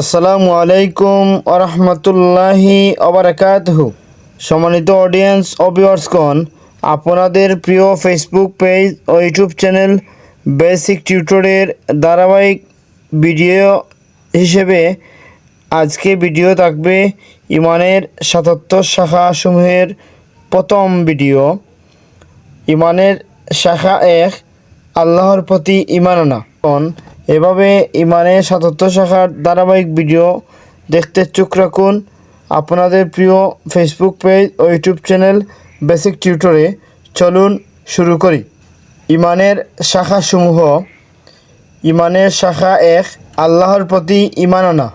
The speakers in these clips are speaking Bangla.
আসসালামু আলাইকুম আরহামতুল্লাহি অবরাকাতহ সম্মানিত অডিয়েন্স ও ভিউয়ার্সগণ আপনাদের প্রিয় ফেসবুক পেজ ও ইউটিউব চ্যানেল বেসিক টিউটোরের ধারাবাহিক ভিডিও হিসেবে আজকে ভিডিও থাকবে ইমানের সাতাত্তর শাখাসমূহের প্রথম ভিডিও ইমানের শাখা এক, আল্লাহর প্রতি ইমান আনা। এখন এভাবে ইমানের সাতাত্তর শাখার ধারাবাহিক ভিডিও দেখতে চোখ রাখুন আপনাদের প্রিয় ফেসবুক পেজ ও ইউটিউব চ্যানেল বেসিক টিউটরে চলুন শুরু করি ইমানের শাখাসমূহ ইমানের শাখা এক আল্লাহর প্রতি ইমান আনা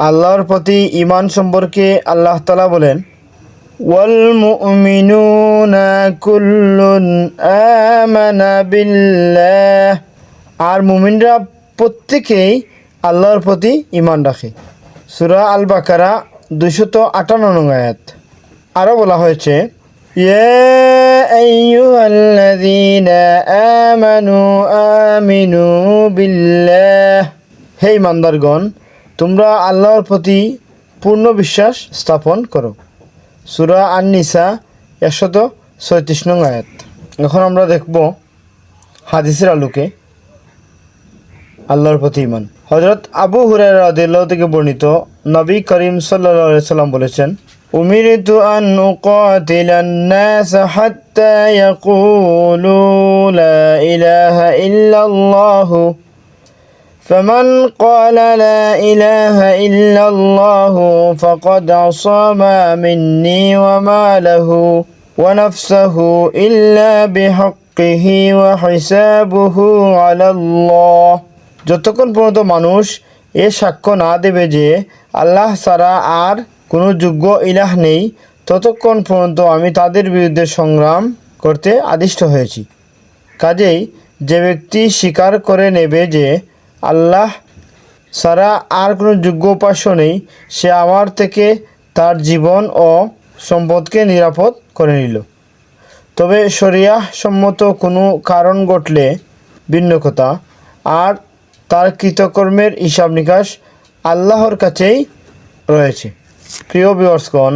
আল্লাহর প্রতি ইমান সম্পর্কে আল্লাহ তালা বলেন والمؤمنون كل آمن بالله আর মুমিনরা প্রত্যেকেই আল্লাহর প্রতি ইমান রাখে সুরা আল বাকারা দুশত আটান্ন নং আয়াত আরও বলা হয়েছে يا أيها الذين آمنوا آمنوا بالله হে ইমানদারগণ তোমরা আল্লাহর প্রতি পূর্ণ বিশ্বাস স্থাপন করো সুরা আন নিসা একশত ছয়ত্রিশ নং আয়াত এখন আমরা দেখব হাদিসের আলোকে আল্লাহর প্রতি ইমান হজরত আবু হুরাই রাদিল্লাহ থেকে বর্ণিত নবী করিম সাল্লা সাল্লাম বলেছেন أمرت أن أقاتل الناس حتى يقولوا لا إله إلا الله فمن قال لا إله إلا الله فقد عصم مني وماله ونفسه إلا بحقه وحسابه على الله যতক্ষণ পর্যন্ত মানুষ এ সাক্ষ্য না দেবে যে আল্লাহ ছাড়া আর কোনো যোগ্য ইলাহ নেই, ততক্ষণ পর্যন্ত আমি তাদের বিরুদ্ধে সংগ্রাম করতে আদিষ্ট হয়েছি। কাজেই যে ব্যক্তি স্বীকার করে নেবে যে আল্লাহ ছাড়া আর কোনো যোগ্য উপাস্য নেই, সে আমার থেকে তার জীবন ও সম্পদকে নিরাপদ করে নিল। তবে শরিয়াহ সম্মত কোনো কারণ ঘটলে ভিন্ন কথা আর তার কৃতকর্মের হিসাব নিকাশ আল্লাহর কাছেই রয়েছে। প্রিয় বিবর্সগণ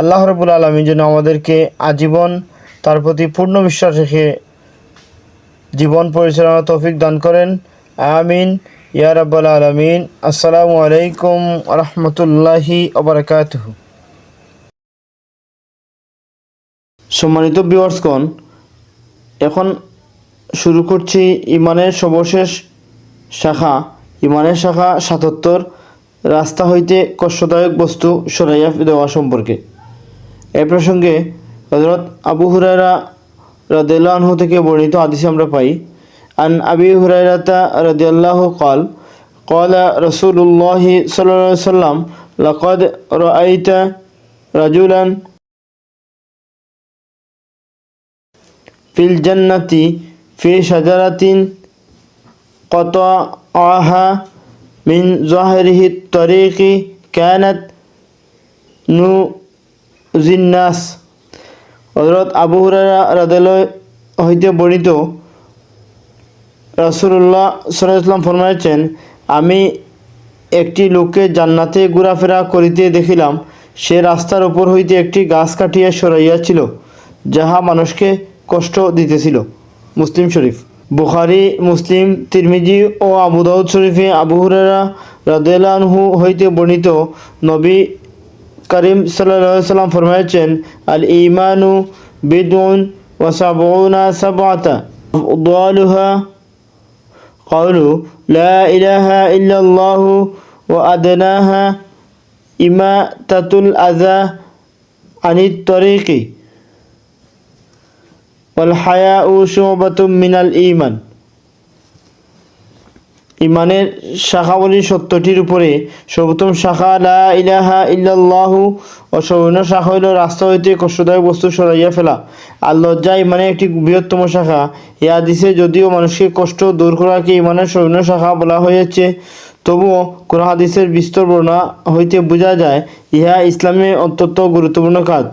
আল্লাহ রবুল আলমী যেন আমাদেরকে আজীবন তার প্রতি পূর্ণ বিশ্বাস রেখে জীবন পরিচালনা তৌফিক দান করেন। আমিন। ইয়া রাব্বাল আলামিন। আসসালামু আলাইকুম রহমতুল্লাহি ওবরাকাতুহু সম্মানিত বিওয়ার্সগণ এখন শুরু করছি ইমানের সর্বশেষ শাখা ইমানের শাখা সাতাত্তর রাস্তা হইতে কষ্টদায়ক বস্তু সরাইয়া দেওয়া সম্পর্কে এ প্রসঙ্গে হজরত আবু হুরায়রা রাদিয়াল্লাহু থেকে বর্ণিত আদিসে আমরা পাই আন আবি হুরায়রাতা রাদিয়াল্লাহু قال قال رسول الله صلى الله عليه وسلم لقد رأيت رجلا في الجنة في شجرة قطعها من ظهره الطريق كانت نوزي الناس হজরত আবু হুরারা রাদিয়াল্লাহু হইতে বর্ণিত রাসূলুল্লাহ সাল্লাল্লাহু আলাইহি ফরমাইছেন আমি একটি লোককে জান্নাতে ঘোরাফেরা করিতে দেখিলাম সে রাস্তার উপর হইতে একটি গাছ কাটিয়া সরাইয়াছিল যাহা মানুষকে কষ্ট দিতেছিল মুসলিম শরীফ বুখারি মুসলিম তিরমিজি ও আবু দাউদ শরীফে আবু হুরারা রাদিয়াল্লাহু হইতে বর্ণিত নবী করিম সাল্লাল্লাহু সাল্লাম ফরমাইছেন আল ইমানু বিদউন ওয়া সাবউনা সাবআতা আফদালুহা قولوا لا إله إلا الله وأدناها إماتة الأذى عن الطريق ওয়াল শুবাতুম মিনাল ইমান ইমানের শাখাবলী সত্যটির উপরে সর্বোত্তম শাখা লা ইলাহা ইল্লাল্লাহু ও সর্বন্য শাখা হইল রাস্তা হইতে কষ্টদায়ক বস্তু সরাইয়া ফেলা। আর লজ্জা ইমানের একটি বৃহত্তম শাখা। ইয়া দিছে যদিও মানুষকে কষ্ট দূর করাকে ইমানের সর্বন্য শাখা বলা হয়েছে, তবুও কোরআন হাদিসের বিস্তর বর্ণনা হইতে বোঝা যায়, ইহা ইসলামে অত্যন্ত গুরুত্বপূর্ণ কাজ।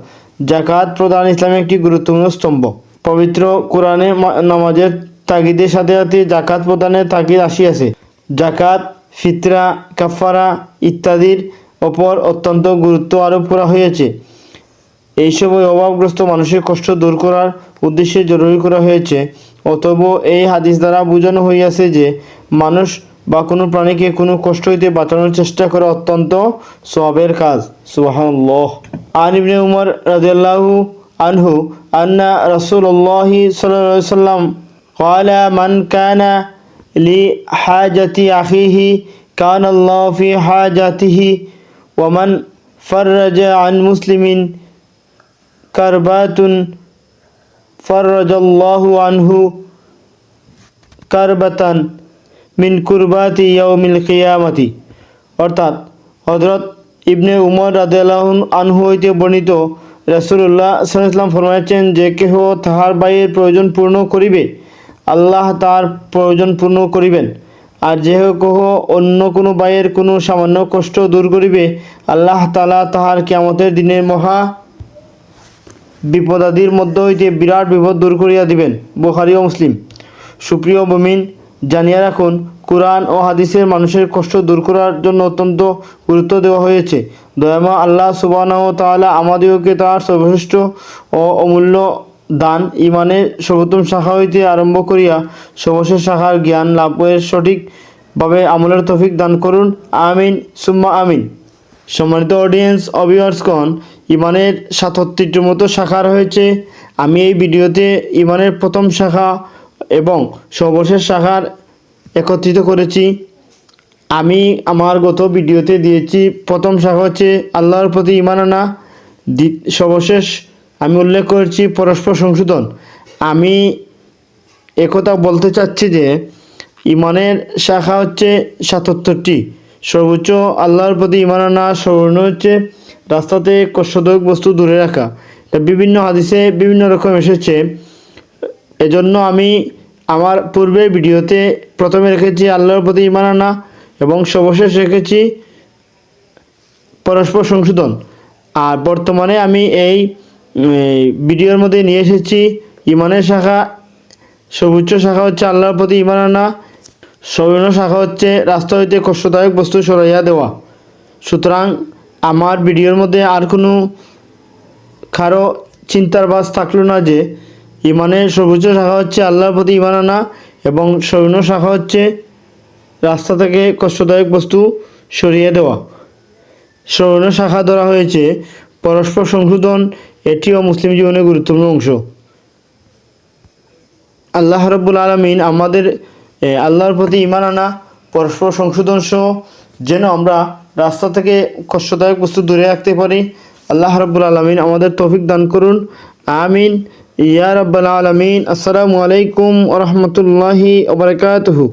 জাকাত প্রদান ইসলামে একটি গুরুত্বপূর্ণ স্তম্ভ। পবিত্র কোরআনে নামাজের তাগিদের সাথে সাথে জাকাত প্রদানের তাগিদ আসিয়াছে। জাকাত ফিতরা কাফারা ইত্যাদির ওপর অত্যন্ত গুরুত্ব আরোপ করা হয়েছে। এইসব অভাবগ্রস্ত মানুষের কষ্ট দূর করার উদ্দেশ্যে জরুরি করা হয়েছে। অতএব এই হাদিস দ্বারা বোঝানো হইয়াছে যে, মানুষ বা কোনো প্রাণীকে কোনো কষ্ট হইতে বাঁচানোর চেষ্টা করা অত্যন্ত সবের কাজ। সুবহানাল্লাহ। আন ইবনে উমর রাদিয়াল্লাহু আনহু, আন্না রসুল্লাহ সাল্লাম কয়লা মান কানা লি হাজাতি আহিহি কান আল্লাহ ফি হাজাতিহি ওমান ফর্রজ আন মুসলিমিন কারবাতুন ফর্রজ আল্লাহ আনহু কারবাতান মিন কুরবাতি ইয়াউমিল কিয়ামতি। অর্থাৎ হজরত ইবনে উমর রাদেলাহন আনহু হইতে বর্ণিত রাসূলুল্লাহ সাল্লাল্লাহু আলাইহি ফরমাইছেন যে কেহ তাহার ভাইয়ের প্রয়োজন পূর্ণ করিবে, আল্লাহ তার প্রয়োজন পূর্ণ করিবেন। আর যেহ কহ অন্য কোনো ভাইয়ের কোনো সামান্য কষ্ট দূর করিবে, আল্লাহ তালা তাহার কিয়ামতের দিনের মহা বিপদাদির মধ্য হইতে বিরাট বিপদ দূর করিয়া দিবেন। বুখারী ও মুসলিম। সুপ্রিয় বমিন জানিয়া রাখুন, কোরআন ও হাদিসের মানুষের কষ্ট দূর করার জন্য অত্যন্ত গুরুত্ব দেওয়া হয়েছে। দয়ামা আল্লাহ সুবাহ তাআলা আমাদেরকে তার সর্বশ্রেষ্ঠ ও অমূল্য দান ইমানের সর্বোত্তম শাখা হইতে আরম্ভ করিয়া সর্বশেষ শাখার জ্ঞান লাভের সঠিকভাবে আমলের তফিক দান করুন। আমিন, সুম্মা আমিন। সম্মানিত অডিয়েন্স অভিয়ার্সগণ ইমানের সাতত্রিশটির মতো শাখা রয়েছে আমি এই ভিডিওতে ইমানের প্রথম শাখা এবং সর্বশেষ শাখার একত্রিত করেছি। আমি আমার গত ভিডিওতে দিয়েছি, প্রথম শাখা হচ্ছে আল্লাহর প্রতি ইমান আনা। সর্বশেষ আমি উল্লেখ করেছি পরস্পর সংশোধন। আমি একথা বলতে চাচ্ছি যে ইমানের শাখা হচ্ছে সাতাত্তরটি। সর্বোচ্চ আল্লাহর প্রতি ইমান আনা সর্বর্ণ হচ্ছে রাস্তাতে কষ্টদায়ক বস্তু দূরে রাখা। বিভিন্ন হাদিসে বিভিন্ন রকম এসেছে। এজন্য আমি আমার পূর্বের ভিডিওতে প্রথমে রেখেছি আল্লাহর প্রতি ইমান আনা এবং সর্বশেষ রেখেছি পরস্পর সংশোধন। আর বর্তমানে আমি এই ভিডিওর মধ্যে নিয়ে এসেছি ইমানের শাখা, সর্বোচ্চ শাখা হচ্ছে আল্লাহর প্রতি ইমান আনা, সর্বনিম্ন শাখা হচ্ছে রাস্তা হইতে কষ্টদায়ক বস্তু সরাইয়া দেওয়া। সুতরাং আমার ভিডিওর মধ্যে আর কোনো কারও চিন্তার বাস থাকল না যে ইমানের সর্বোচ্চ শাখা হচ্ছে আল্লাহর প্রতি ইমান আনা এবং সর্বনিম্ন শাখা হচ্ছে রাস্তা থেকে কষ্টদায়ক বস্তু সরিয়ে দেওয়া। সর্বনিম্ন শাখা ধরা হয়েছে পরস্পর সংশোধন এটিও মুসলিম জীবনের গুরুত্বপূর্ণ অংশ। আল্লাহ রব্বুল আলমিন আমাদের আল্লাহর প্রতি ইমান আনা, পরস্পর সংশোধন সহ যেন আমরা রাস্তা থেকে কষ্টদায়ক বস্তু দূরে রাখতে পারি, আল্লাহ রব্বুল আলমিন আমাদের তৌফিক দান করুন। আমিন। ইয়া রব্বাল আলমিন আসসালামু আলাইকুম ওরহমতুল্লাহি ওবরাকাতুহু